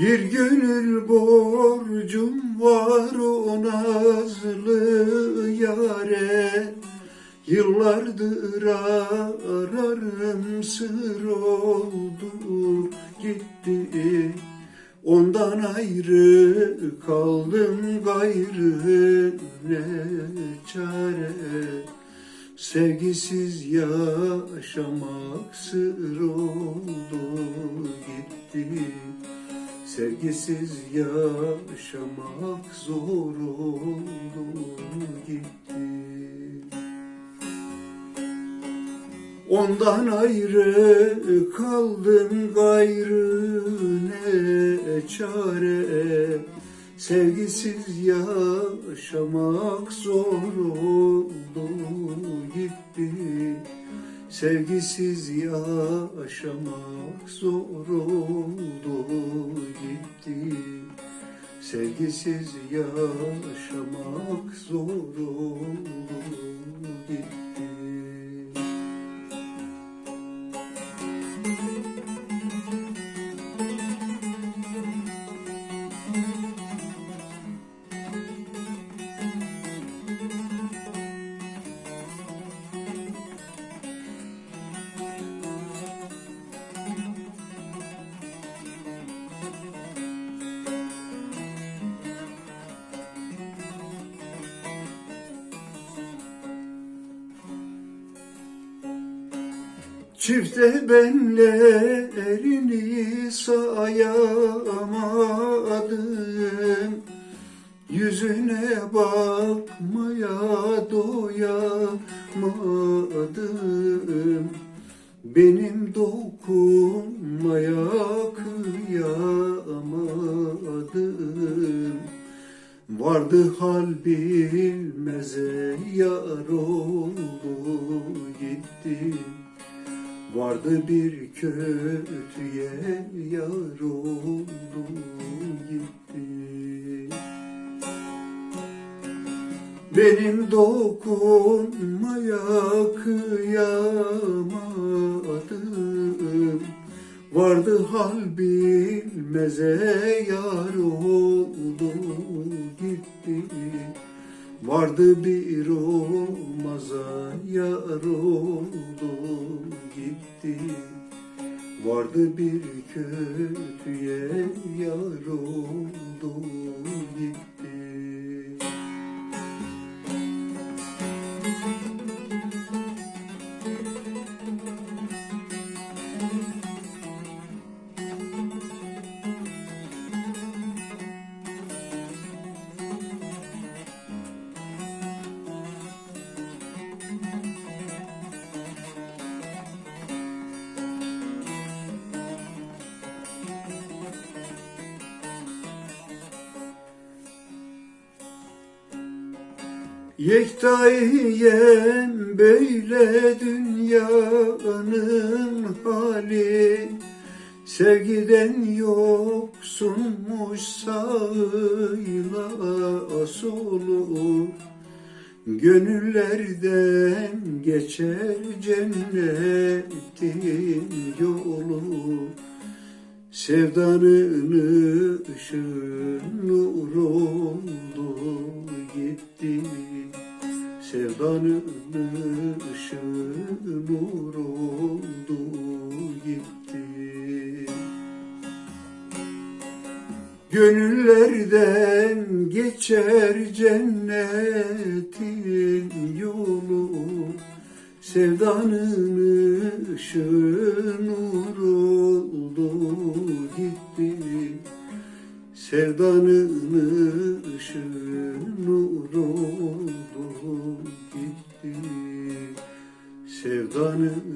Bir gönül borcum var o nazlı yare Yıllardır ararım sır oldu gitti. Ondan ayrı kaldım gayrı ne çare? Sevgisiz yaşamak sır oldu gitti Sevgisiz yaşamak zor oldu gitti. Ondan ayrı kaldım gayrı ne çare? Sevgisiz yaşamak zor oldu gitti Sevgisiz yaşamak zor oldu gitti. Sevgisiz yaşamak zor oldu gitti Çifte benlerini sayamadım. Yüzüne bakmaya doyamadım. Benim dokunmaya kıyamadım. Vardı hal bilmeze yar oldu gitti Vardı bir kötüye yar oldu gitti. Benim dokunmaya kıyamadım. Vardı hal bilmeze yar oldu gitti. Vardı bir olmaza yar oldu gitti Vardı bir kötüye yar oldu gitti Yektayem böyle dünyanın hali. Sevgiden yoksunmuş sağıyla solu Gönüllerden geçer cennetin yolu. Sevdanın ışığı nur oldu gitti Sevdanın ışığı nur oldu gitti. Gönüllerden geçer cennetin yolu. Sevdanın ışığı nur oldu gitti. Sevdanın ışığı oldu gitti Sevdanın